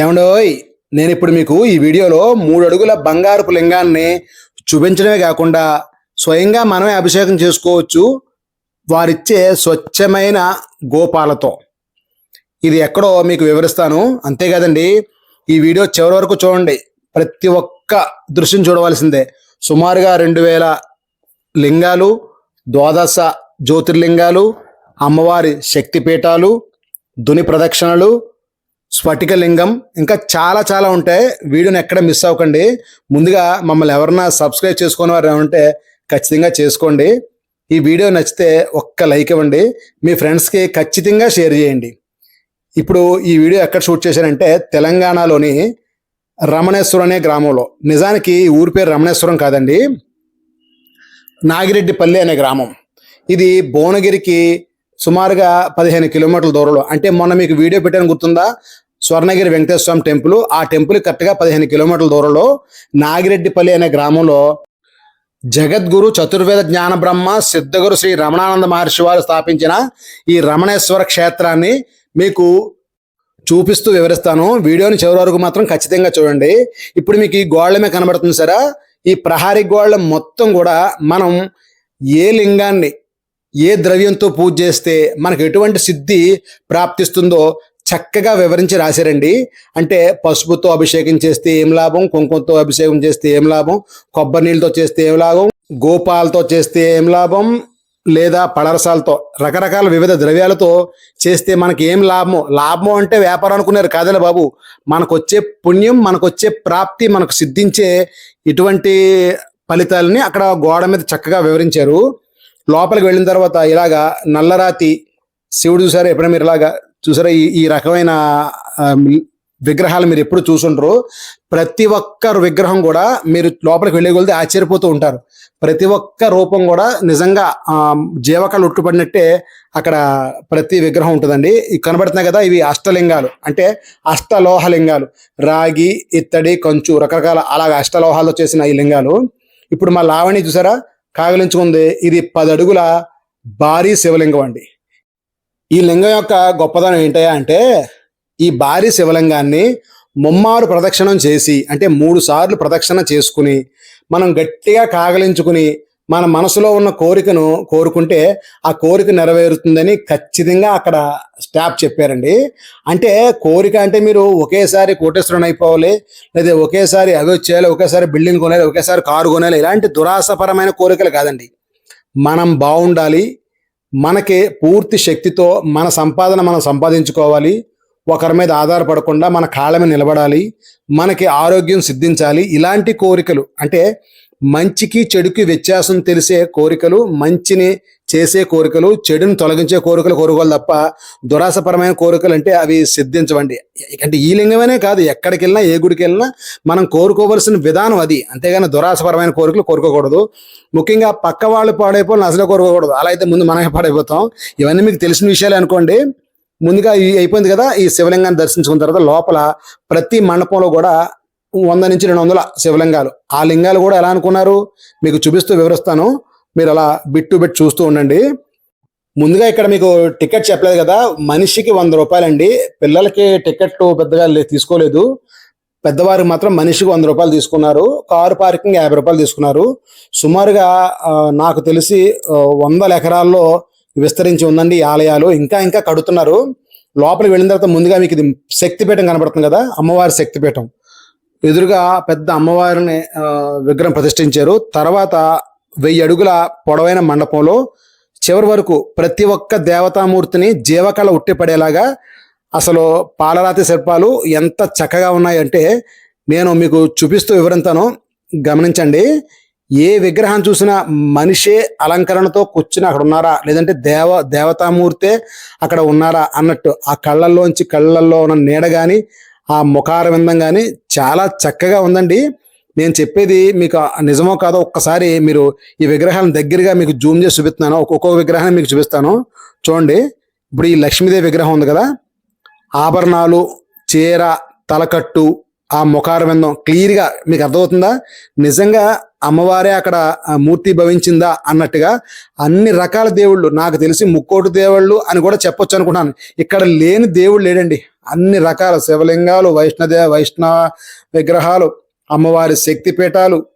ఏమండోయ్ నేను ఇప్పుడు మీకు ఈ వీడియోలో మూడు అడుగుల బంగారపు లింగాన్ని చూపించడమే కాకుండా స్వయంగా మనమే అభిషేకం చేసుకోవచ్చు వారిచ్చే స్వచ్ఛమైన గోపాలతో. ఇది ఎక్కడో మీకు వివరిస్తాను. అంతేకాదండి ఈ వీడియో చివరి వరకు చూడండి. ప్రతి ఒక్క దృశ్యం చూడవలసిందే. సుమారుగా రెండు వేల లింగాలు ద్వాదశ జ్యోతిర్లింగాలు అమ్మవారి శక్తిపీఠాలు దుని ప్రదక్షిణలు స్ఫటిక లింగం ఇంకా చాలా చాలా ఉంటాయి. వీడియోని ఎక్కడ మిస్ అవ్వకండి. ముందుగా మమ్మల్ని ఎవరన్నా సబ్స్క్రైబ్ చేసుకునే వారు ఉంటే ఖచ్చితంగా చేసుకోండి. ఈ వీడియో నచ్చితే ఒక్క లైక్ ఇవ్వండి. మీ ఫ్రెండ్స్కి ఖచ్చితంగా షేర్ చేయండి. ఇప్పుడు ఈ వీడియో ఎక్కడ షూట్ చేశారంటే తెలంగాణలోని రమణేశ్వరం అనే గ్రామంలో. నిజానికి ఈ ఊరి పేరు రమణేశ్వరం కాదండి. నాగిరెడ్డిపల్లి అనే గ్రామం. ఇది భువనగిరికి సుమారుగా పదిహేను కిలోమీటర్ల దూరంలో. అంటే మొన్న మీకు వీడియో పెట్టాను గుర్తుందా? స్వర్ణగిరి వెంకటేశ్వర టెంపుల్. ఆ టెంపుల్ కరెక్ట్గా పదిహేను కిలోమీటర్ల దూరంలో నాగిరెడ్డిపల్లి అనే గ్రామంలో జగద్గురు చతుర్వేద జ్ఞాన బ్రహ్మ సిద్ధగురు శ్రీ రమణానంద మహర్షి వారు స్థాపించిన ఈ రమణేశ్వర క్షేత్రాన్ని మీకు చూపిస్తూ వివరిస్తాను. వీడియోని చివరి వరకు మాత్రం ఖచ్చితంగా చూడండి. ఇప్పుడు మీకు ఈ గోళ్ళమే కనబడుతుంది సరే. ఈ ప్రహారీ గోళ్ళ మొత్తం కూడా మనం ఏ లింగాన్ని ఏ ద్రవ్యంతో పూజ చేస్తే మనకు ఎటువంటి సిద్ధి ప్రాప్తిస్తుందో చక్కగా వివరించి రాశారండి. అంటే పసుపుతో అభిషేకం చేస్తే ఏం లాభం? కుంకుమతో అభిషేకం చేస్తే ఏం లాభం? కొబ్బరి నీళ్ళతో చేస్తే ఏం లాభం? గోపాలతో చేస్తే ఏం లాభం? లేదా పడరసాలతో రకరకాల వివిధ ద్రవ్యాలతో చేస్తే మనకి ఏం లాభమో? లాభం అంటే వ్యాపారం అనుకున్నారు కాదలే బాబు. మనకు వచ్చే పుణ్యం మనకు వచ్చే ప్రాప్తి మనకు సిద్ధించే ఇటువంటి ఫలితాలని అక్కడ గోడ మీద చక్కగా వివరించారు. లోపలికి వెళ్ళిన తర్వాత ఇలాగా నల్లరాతి శివుడు చూసారు ఎప్పుడైనా మీరు ఇలాగా చూసారా ఈ ఈ రకమైన విగ్రహాలు మీరు ఎప్పుడు చూసుంటారు ప్రతి ఒక్క విగ్రహం కూడా మీరు లోపలికి వెళ్ళే కొలితే ఆశ్చర్యపోతూ ఉంటారు. ప్రతి ఒక్క రూపం కూడా నిజంగా జీవకాలు ఉట్టుపడినట్టే అక్కడ ప్రతి విగ్రహం ఉంటుందండి. ఇవి కనబడుతున్నాయి కదా ఇవి అష్టలింగాలు. అంటే అష్టలోహలింగాలు. రాగి ఇత్తడి కంచు రకరకాల అలాగ అష్టలోహాలతో చేసిన ఈ లింగాలు. ఇప్పుడు మా లావణి చూసారా కాగలించుకుంది. ఇది పది అడుగుల భారీ శివలింగం అండి. ఈ లింగం యొక్క గొప్పదనం ఏంటయ్యా అంటే ఈ భారీ శివలింగాన్ని ముమ్మారు ప్రదక్షిణం చేసి అంటే మూడు సార్లు ప్రదక్షిణ చేసుకుని మనం గట్టిగా కాగలించుకుని మన మనసులో ఉన్న కోరికను కోరుకుంటే ఆ కోరిక నెరవేరుతుందని ఖచ్చితంగా అక్కడ స్టాప్ చెప్పారండి. అంటే కోరిక అంటే మీరు ఒకేసారి కోటేశ్వరుని అయిపోవాలి లేదా ఒకేసారి అవి వచ్చేయాలి ఒకేసారి బిల్డింగ్ కొనాలి ఒకేసారి కారు కొనాలి ఇలాంటి దురాశపరమైన కోరికలు కాదండి. మనం బాగుండాలి మనకి పూర్తి శక్తితో మన సంపాదన మనం సంపాదించుకోవాలి. ఒకరి మీద ఆధారపడకుండా మన కాళ్ళ మీద నిలబడాలి. మనకి ఆరోగ్యం సిద్ధించాలి. ఇలాంటి కోరికలు అంటే మంచికి చెడుకి వ్యత్యాసం తెలిసే కోరికలు మంచిని చేసే కోరికలు చెడుని తొలగించే కోరికలు కోరుకోవాలి తప్ప దురాసపరమైన కోరికలు అంటే అవి సిద్ధించవండి. అంటే ఈ లింగమనే కాదు ఎక్కడికి వెళ్ళినా ఏ గుడికి వెళ్ళినా మనం కోరుకోవలసిన విధానం అది. అంతేగాని దురాశపరమైన కోరికలు కోరుకోకూడదు. ముఖ్యంగా పక్క వాళ్ళు పాడైపోవాలి అసలు కోరుకోకూడదు. అలా అయితే ముందు మనమే పాడైపోతాం. ఇవన్నీ మీకు తెలిసిన విషయాలు అనుకోండి. ముందుగా ఈ అయిపోయింది కదా ఈ శివలింగాన్ని దర్శించుకున్న తర్వాత లోపల ప్రతి మండపంలో కూడా వంద నుంచి రెండు వందల శివలింగాలు. ఆ లింగాలు కూడా ఎలా అనుకున్నారు? మీకు చూపిస్తూ వివరిస్తాను. మీరు అలా బిట్టు బిట్ చూస్తూ ఉండండి. ముందుగా ఇక్కడ మీకు టికెట్ చెప్పలేదు కదా మనిషికి వంద రూపాయలండి. పిల్లలకి టికెట్ పెద్దగా తీసుకోలేదు. పెద్దవారు మాత్రం మనిషికి వంద రూపాయలు తీసుకున్నారు. కారు పార్కింగ్ యాభై రూపాయలు తీసుకున్నారు. సుమారుగా నాకు తెలిసి వందల ఎకరాల్లో విస్తరించి ఉందండి ఆలయాలు. ఇంకా ఇంకా కడుతున్నారు. లోపలికి వెళ్ళిన తర్వాత ముందుగా మీకు ఇది శక్తిపీఠం కనబడుతుంది కదా అమ్మవారి శక్తిపీఠం. ఎదురుగా పెద్ద అమ్మవారిని విగ్రహం ప్రతిష్ఠించారు. తర్వాత వెయ్యి అడుగుల పొడవైన మండపంలో చివరి వరకు ప్రతి ఒక్క దేవతామూర్తిని జీవకళ ఉట్టిపడేలాగా అసలు పాలరాతి శిల్పాలు ఎంత చక్కగా ఉన్నాయంటే నేను మీకు చూపిస్తూ వివరింతాను. గమనించండి ఏ విగ్రహం చూసినా మనిషే అలంకరణతో కూర్చుని అక్కడ ఉన్నారా? లేదంటే దేవ దేవతామూర్తే అక్కడ ఉన్నారా? అన్నట్టు ఆ కళ్ళల్లోంచి కళ్ళల్లో ఉన్న నీడ కానీ ఆ ముఖార విందం కానీ చాలా చక్కగా ఉందండి. నేను చెప్పేది మీకు నిజమో కాదో ఒక్కసారి మీరు ఈ విగ్రహాలను దగ్గరగా మీకు జూమ్ చేసి చూపిస్తున్నాను. ఒక్కొక్క విగ్రహాన్ని మీకు చూపిస్తాను. చూడండి. ఇప్పుడు ఈ లక్ష్మీదేవి విగ్రహం ఉంది కదా. ఆభరణాలు చీర తలకట్టు ఆ ముఖారవిందం క్లియర్గా మీకు అర్థమవుతుందా? నిజంగా అమ్మవారే అక్కడ మూర్తి భవించిందా అన్నట్టుగా అన్ని రకాల దేవుళ్ళు నాకు తెలిసి ముక్కోటి దేవుళ్ళు అని కూడా చెప్పొచ్చు అనుకుంటున్నాను. ఇక్కడ లేని దేవుడు లేడండి. అన్ని రకాల శివలింగాలు వైష్ణదే వైష్ణవ విగ్రహాలు అమ్మవారి శక్తి పీఠాలు.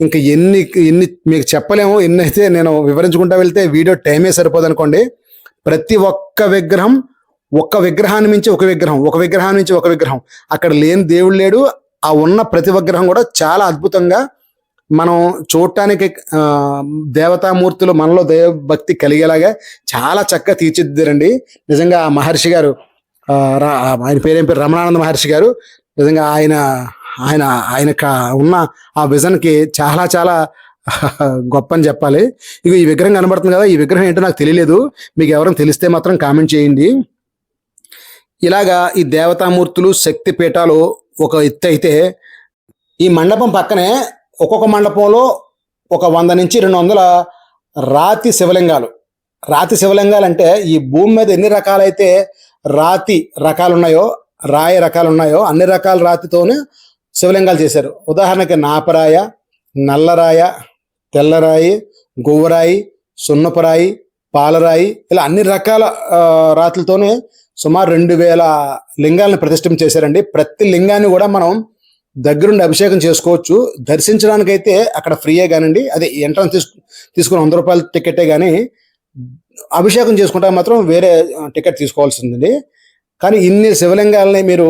ఇంకా ఎన్ని ఎన్ని మీకు చెప్పలేము. ఎన్ని అయితే నేను వివరించుకుంటా వెళ్తే వీడియో టైమే సరిపోదు అనుకోండి ప్రతి ఒక్క విగ్రహం ఒక్క విగ్రహాన్ని మించి ఒక విగ్రహం ఒక విగ్రహాన్ని మించి ఒక విగ్రహం. అక్కడ లేని దేవుడు లేడు. ఆ ఉన్న ప్రతి విగ్రహం కూడా చాలా అద్భుతంగా మనం చూడటానికి దేవతామూర్తులు మనలో దైవభక్తి కలిగేలాగా చాలా చక్కగా తీర్చిదిద్దారండి. నిజంగా ఆ మహర్షి గారు రా- ఆయన పేరేం పేరు? రమణానంద మహర్షి గారు. నిజంగా ఆయన ఆయన ఆయన ఉన్న ఆ విజన్కి చాలా చాలా గొప్ప అని చెప్పాలి. ఇక ఈ విగ్రహం కనబడుతుంది కదా ఈ విగ్రహం ఏంటో నాకు తెలియలేదు. మీకు ఎవరైనా తెలిస్తే మాత్రం కామెంట్ చేయండి. ఇలాగా ఈ దేవతామూర్తులు శక్తి పీఠాలు ఒక ఎత్తు అయితే ఈ మండపం పక్కనే ఒక్కొక్క మండపంలో ఒక వంద నుంచి రెండు వందల రాతి శివలింగాలు. రాతి శివలింగాలు అంటే ఈ భూమి మీద ఎన్ని రకాలైతే రాతి రకాలు ఉన్నాయో రాయి రకాలు ఉన్నాయో అన్ని రకాల రాతితోనే శివలింగాలు చేశారు. ఉదాహరణకి నాపరాయ నల్లరాయ తెల్లరాయి గువ్వరాయి సున్నపరాయి పాలరాయి ఇలా అన్ని రకాల ఆ, రాతులతోనే సుమారు రెండు వేల లింగాలను ప్రతిష్టం చేశారండి. ప్రతి లింగాన్ని కూడా మనం దగ్గరుండి అభిషేకం చేసుకోవచ్చు. దర్శించడానికైతే అక్కడ ఫ్రీయే కానండి. అదే ఎంట్రన్స్ తీసుకు తీసుకున్న వంద రూపాయల టికెటే కానీ అభిషేకం చేసుకుంటే మాత్రం వేరే టికెట్ తీసుకోవాల్సిందండి. కానీ ఇన్ని శివలింగాలని మీరు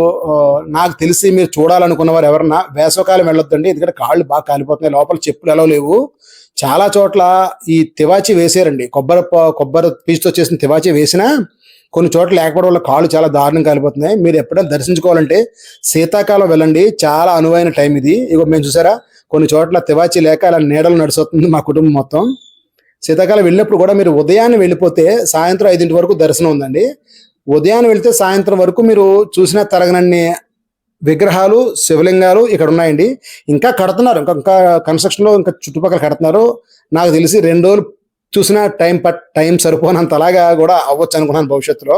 నాకు తెలిసి మీరు చూడాలనుకున్న వారు ఎవరన్నా వేసవకాలం వెళ్ళొద్దండి ఎందుకంటే కాళ్ళు బాగా కాలిపోతున్నాయి లోపల చెప్పులు ఎలా లేవు. చాలా చోట్ల ఈ తివాచి వేసారండి. కొబ్బరి కొబ్బరి పీచుతో చేసిన తివాచి వేసినా కొన్ని చోట్ల లేకపోవడం వల్ల కాళ్ళు చాలా దారుణం కాలిపోతున్నాయి. మీరు ఎప్పుడైనా దర్శించుకోవాలంటే శీతాకాలం వెళ్ళండి చాలా అనువైన టైం ఇది. ఇగో మేము చూసారా కొన్ని చోట్ల తివాచి లేక అలా నీడలు నడుస్తుంది మా కుటుంబం మొత్తం. శీతాకాలం వెళ్ళినప్పుడు కూడా మీరు ఉదయాన్నే వెళ్ళిపోతే సాయంత్రం ఐదింటి వరకు దర్శనం ఉందండి. ఉదయాన్నే వెళ్తే సాయంత్రం వరకు మీరు చూసిన తరగనన్ని విగ్రహాలు శివలింగాలు ఇక్కడ ఉన్నాయండి. ఇంకా కడుతున్నారు. ఇంకా ఇంకా కన్స్ట్రక్షన్లో ఇంకా చుట్టుపక్కల కడుతున్నారు. నాకు తెలిసి రెండు రోజులు చూసిన టైం పట్ టైం సరిపోనంత అలాగా కూడా అవ్వచ్చు అనుకున్నాను భవిష్యత్తులో.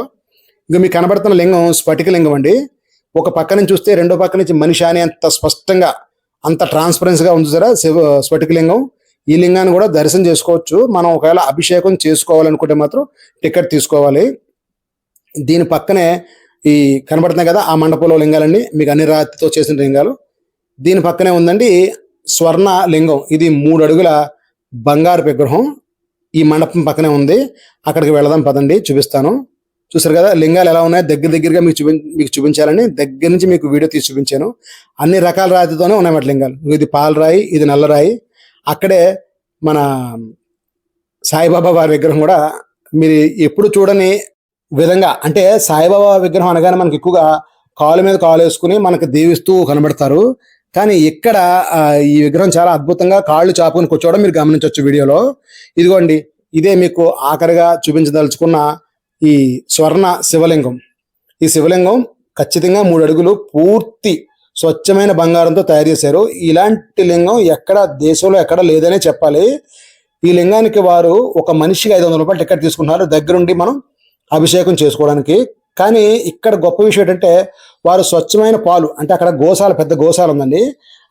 ఇంకా మీకు కనబడుతున్న లింగం స్ఫటిక లింగం అండి. ఒక పక్క నుంచి చూస్తే రెండో పక్క నుంచి మనిషి అని అంత స్పష్టంగా అంత ట్రాన్స్పరెన్స్గా ఉంది సరే శివ స్ఫటిక లింగం. ఈ లింగాన్ని కూడా దర్శనం చేసుకోవచ్చు. మనం ఒకవేళ అభిషేకం చేసుకోవాలనుకుంటే మాత్రం టికెట్ తీసుకోవాలి. దీని పక్కనే ఈ కనబడుతున్నాయి కదా ఆ మండపంలో లింగాలండి మీకు అన్ని రాతితో చేసిన లింగాలు. దీని పక్కనే ఉందండి స్వర్ణ లింగం. ఇది మూడు అడుగుల బంగారు విగ్రహం. ఈ మండపం పక్కనే ఉంది. అక్కడికి వెళదాం పదండి చూపిస్తాను. చూసారు కదా లింగాలు ఎలా ఉన్నాయో? దగ్గర దగ్గరగా మీకు చూపి మీకు చూపించాలని దగ్గర నుంచి మీకు వీడియో తీసి చూపించాను. అన్ని రకాల రాతితోనే ఉన్నాయి లింగాలు. ఇది పాలరాయి ఇది నల్లరాయి అక్కడే మన సాయిబాబా వారి విగ్రహం కూడా మీరు ఎప్పుడు చూడని విధంగా అంటే సాయిబాబా విగ్రహం అనగానే మనకి ఎక్కువగా కాలు మీద కాలు వేసుకుని మనకు దీవిస్తూ కనబడతారు. కానీ ఇక్కడ ఈ విగ్రహం చాలా అద్భుతంగా కాళ్ళు చాపుకుని కూర్చోవడం మీరు గమనించవచ్చు వీడియోలో. ఇదిగోండి ఇదే మీకు ఆఖరిగా చూపించదలుచుకున్న ఈ స్వర్ణ శివలింగం. ఈ శివలింగం ఖచ్చితంగా మూడు అడుగులు పూర్తి స్వచ్ఛమైన బంగారంతో తయారు చేశారు. ఇలాంటి లింగం ఎక్కడ దేశంలో ఎక్కడ లేదనే చెప్పాలి. ఈ లింగానికి వారు ఒక మనిషికి ఐదు వందల రూపాయలు టికెట్ తీసుకుంటున్నారు. దగ్గరుండి మనం అభిషేకం చేసుకోవడానికి. కానీ ఇక్కడ గొప్ప విషయం ఏంటంటే వారు స్వచ్ఛమైన పాలు అంటే అక్కడ గోశాల పెద్ద గోశాల ఉందండి.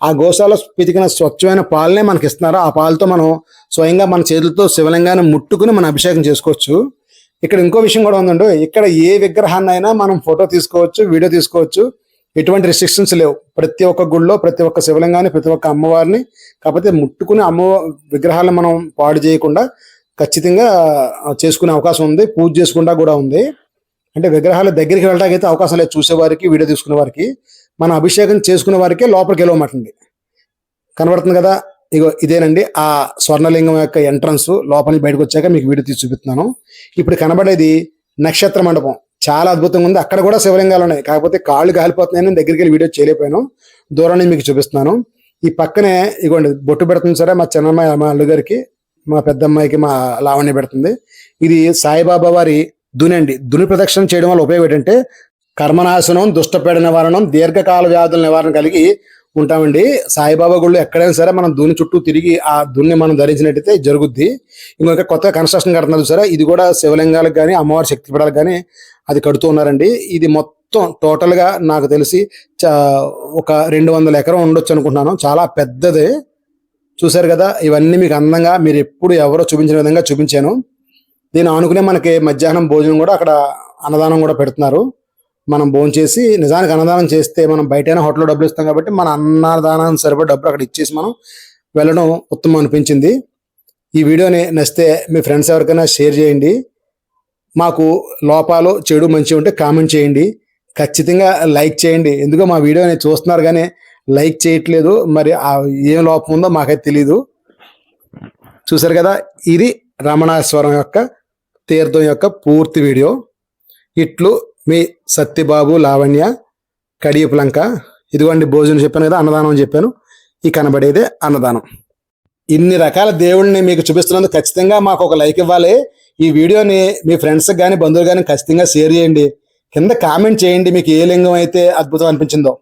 ఆ గోశాల పితికిన స్వచ్ఛమైన పాలనే మనకి ఇస్తున్నారు. ఆ పాలతో మనం స్వయంగా మన చేతులతో శివలింగాన్ని ముట్టుకుని మనం అభిషేకం చేసుకోవచ్చు. ఇక్కడ ఇంకో విషయం కూడా ఉందండి. ఇక్కడ ఏ విగ్రహాన్ని అయినా మనం ఫోటో తీసుకోవచ్చు వీడియో తీసుకోవచ్చు. ఎటువంటి రిస్ట్రిక్షన్స్ లేవు. ప్రతి ఒక్క గుళ్ళో ప్రతి ఒక్క శివలింగాన్ని ప్రతి ఒక్క అమ్మవారిని కాకపోతే ముట్టుకుని అమ్మ విగ్రహాలను మనం పాడు చేయకుండా ఖచ్చితంగా చేసుకునే అవకాశం ఉంది. పూజ చేసుకుంటా కూడా ఉంది. అంటే విగ్రహాల దగ్గరికి వెళ్ళడానికి అయితే అవకాశం లేదు చూసేవారికి వీడియో తీసుకునే వారికి. మనం అభిషేకం చేసుకునే వారికే లోపలికి వెళ్ళమంటుంది కనబడుతుంది కదా? ఇగో ఇదేనండి. ఆ స్వర్ణలింగం యొక్క ఎంట్రన్స్ లోపలికి బయటకు వచ్చాక మీకు వీడియో తీసి చూపిస్తున్నాను. ఇప్పుడు కనబడేది నక్షత్ర మండపం. చాలా అద్భుతంగా ఉంది. అక్కడ కూడా శివలింగాలు ఉన్నాయి. కాకపోతే కాళ్ళు కాలిపోతున్నాయని దగ్గరికి వెళ్ళి వీడియో చేయలేకపోయాను. దూరాన్ని మీకు చూపిస్తున్నాను. ఈ పక్కనే ఇగోండి బొట్టు పెడుతుంది సరే మా చిన్నమ్మాయి మా అల్లుగారికి. మా పెద్దమ్మాయికి మా లావణ్య పెడుతుంది. ఇది సాయిబాబా వారి దుని అండి. దుని ప్రదక్షిణ చేయడం వల్ల ఉపయోగం ఏంటంటే కర్మనాశనం దుష్టపేడ నివారణం దీర్ఘకాల వ్యాధుల నివారణ కలిగి ఉంటామండి. సాయిబాబా గుళ్ళు ఎక్కడైనా సరే మనం దుని చుట్టూ తిరిగి ఆ దున్ని మనం ధరించినట్టయితే జరుగుద్ది. ఇంకొక కొత్త కన్స్ట్రక్షన్ కడుతున్నారు సరే ఇది కూడా శివలింగాలకు కానీ అమ్మవారి శక్తిపీఠాలకు కానీ అది కడుతూ ఉన్నారండి. ఇది మొత్తం టోటల్గా నాకు తెలిసి ఒక రెండు వందల ఎకరం ఉండొచ్చు అనుకుంటున్నాను. చాలా పెద్దది. చూశారు కదా ఇవన్నీ మీకు అందంగా మీరు ఎప్పుడు ఎవరో చూపించిన విధంగా చూపించాను. దీని ఆనుకునే మనకి మధ్యాహ్నం భోజనం కూడా అక్కడ అన్నదానం కూడా పెడుతున్నారు. మనం భోజనం చేసి నిజానికి అన్నదానం చేస్తే మనం బయటైనా హోటల్లో డబ్బులు ఇస్తాం కాబట్టి మన అన్నదానం సరిపడే డబ్బులు అక్కడ ఇచ్చేసి మనం వెళ్ళడం ఉత్తమం అనిపించింది. ఈ వీడియోని నచ్చితే మీ ఫ్రెండ్స్ ఎవరికైనా షేర్ చేయండి. మాకు లోపాలు చెడు మంచి ఉంటే కామెంట్ చేయండి. ఖచ్చితంగా లైక్ చేయండి. ఎందుకో మా వీడియోని చూస్తున్నారు కానీ లైక్ చేయట్లేదు. మరి ఆ ఏం లోపం ఉందో మాకైతే తెలీదు. చూసారు కదా? ఇది రమణాశ్వరం యొక్క తీర్థం యొక్క పూర్తి వీడియో. ఇట్లు మీ సత్యబాబు లావణ్య కడియపులంక ఇదిగోండి భోజనం చెప్పాను కదా అన్నదానం చెప్పాను. ఈ కనబడేదే అన్నదానం. ఇన్ని రకాల దేవుడిని మీకు చూపిస్తున్నందుకు ఖచ్చితంగా మాకు ఒక లైక్ ఇవ్వాలి. ఈ వీడియోని మీ ఫ్రెండ్స్కి కానీ బంధువులు కానీ ఖచ్చితంగా షేర్ చేయండి. కింద కామెంట్ చేయండి మీకు ఏ లింగం అయితే అద్భుతం అనిపించిందో.